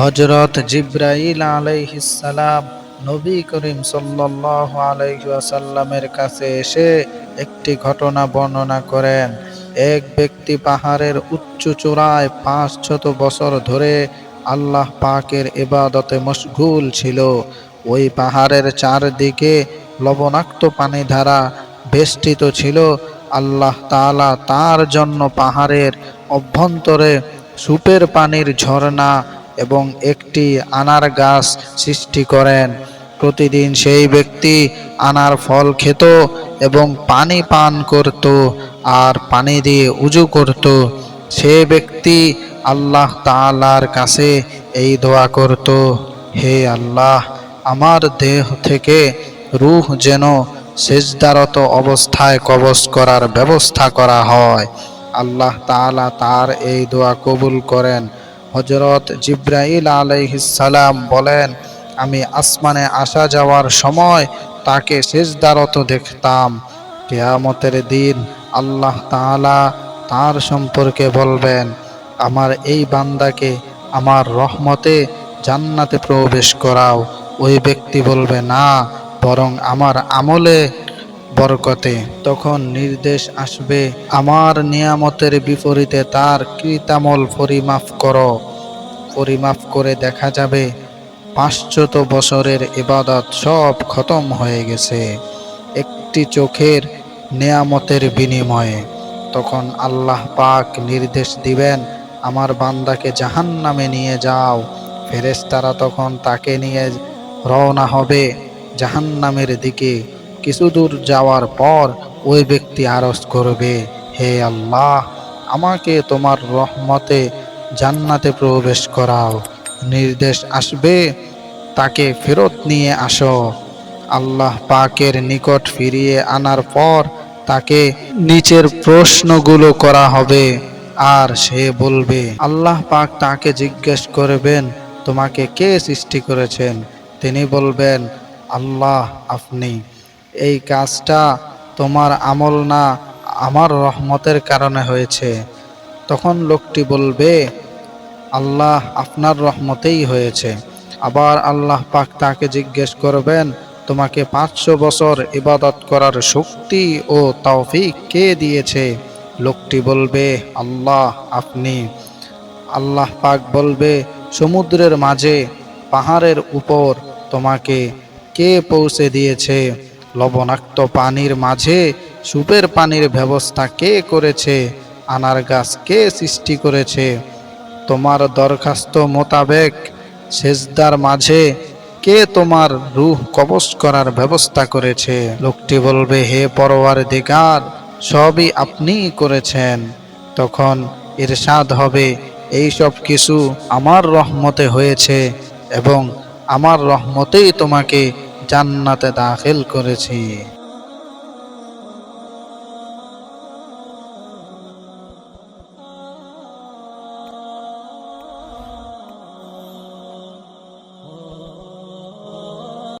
হজরত জিব্রাইল আলাইহিসালাম নবী করিম সাল্লাহ আলাইসাল্লামের কাছে এসে একটি ঘটনা বর্ণনা করেন। এক ব্যক্তি পাহাড়ের উচ্চ চূড়ায় পাঁচ শত বছর ধরে আল্লাহ পাকের এবাদতে মশগুল ছিল। ওই পাহাড়ের চারদিকে লবণাক্ত পানি ধারা বেষ্টিত ছিল। আল্লাহ তাআলা তার জন্য পাহাড়ের অভ্যন্তরে সুপের পানির ঝর্ণা এবং একটি আনার গাছ সৃষ্টি করেন। প্রতিদিন সেই ব্যক্তি আনার ফল খেত এবং পানি পান করত আর পানি দিয়ে উজু করত। সে ব্যক্তি আল্লাহ তাআলার কাছে এই দোয়া করত, হে আল্লাহ, আমার দেহ থেকে রুহ যেন সেজদারত অবস্থায় কবজ করার ব্যবস্থা করা হয়। আল্লাহ তাআলা তার এই দোয়া কবুল করেন। হজরত জিব্রাইল আলাইহিসালাম বলেন, আমি আসমানে আসা যাওয়ার সময় তাকে সেজদারত দেখতাম। কেয়ামতের দিন আল্লাহ তাআলা তার সম্পর্কে বলবেন, আমার এই বান্দাকে আমার রহমতে জান্নাতে প্রবেশ করাও। ওই ব্যক্তি বলবে, না, বরং আমার আমলে বরকতে। তখন নির্দেশ আসবে, আমার নিয়ামতের বিপরীতে তার কৃতামল পরিমাপ করো। পরিমাপ করে দেখা যাবে পাঁচশত বছরের ইবাদত সব খতম হয়ে গেছে। একটি চোখের নেয়ামতের বিনিময়ে। তখন আল্লাহ পাক নির্দেশ দিবেন, আমার বান্দাকে জাহান নামে নিয়ে যাও। ফেরেশতারা তখন তাকে নিয়ে রওনা হবে জাহান্নামের দিকে। কিছু দূর যাওয়ার পর ওই ব্যক্তি আরজ করবে, হে আল্লাহ, আমাকে তোমার রহমতে জান্নাতে প্রবেশ করাও। নির্দেশ আসবে, তাকে ফেরত নিয়ে আসো। আল্লাহ পাকের নিকট ফিরিয়ে আনার পর তাকে নিচের প্রশ্নগুলো করা হবে। আর সে বলবে, আল্লাহ পাক তাকে জিজ্ঞেস করবেন, তোমাকে কে সৃষ্টি করেছেন? তিনি বলবেন, আল্লাহ আপনি। এই কাজটা তোমার আমল না আমার রহমতের কারণে হয়েছে। তখন লোকটি বলবে, আল্লাহ আপনার রহমতেই হয়েছে। আবার আল্লাহ পাক তাকে জিজ্ঞেস করবেন, তোমাকে পাঁচশো বছর ইবাদত করার শক্তি ও তৌফিক কে দিয়েছে? লোকটি বলবে, আল্লাহ আপনি। আল্লাহ পাক বলবে, সমুদ্রের মাঝে পাহাড়ের উপর তোমাকে কে পৌঁছে দিয়েছে? লবণাক্ত পানির মাঝে সুপের পানির ব্যবস্থা কে করেছে? আনার গাছ কে সৃষ্টি করেছে? তোমার দরখাস্ত মোতাবেক সেজদার মাঝে কে তোমার রুহ কবচ করার ব্যবস্থা করেছে? লোকটি বলবে, হে পরওয়ার দিগার সবই আপনি করেছেন। তখন ইরশাদ হবে, এই সব কিছু আমার রহমতে হয়েছে এবং আমার রহমতেই তোমাকে জান্নাতে দাখিল করেছি।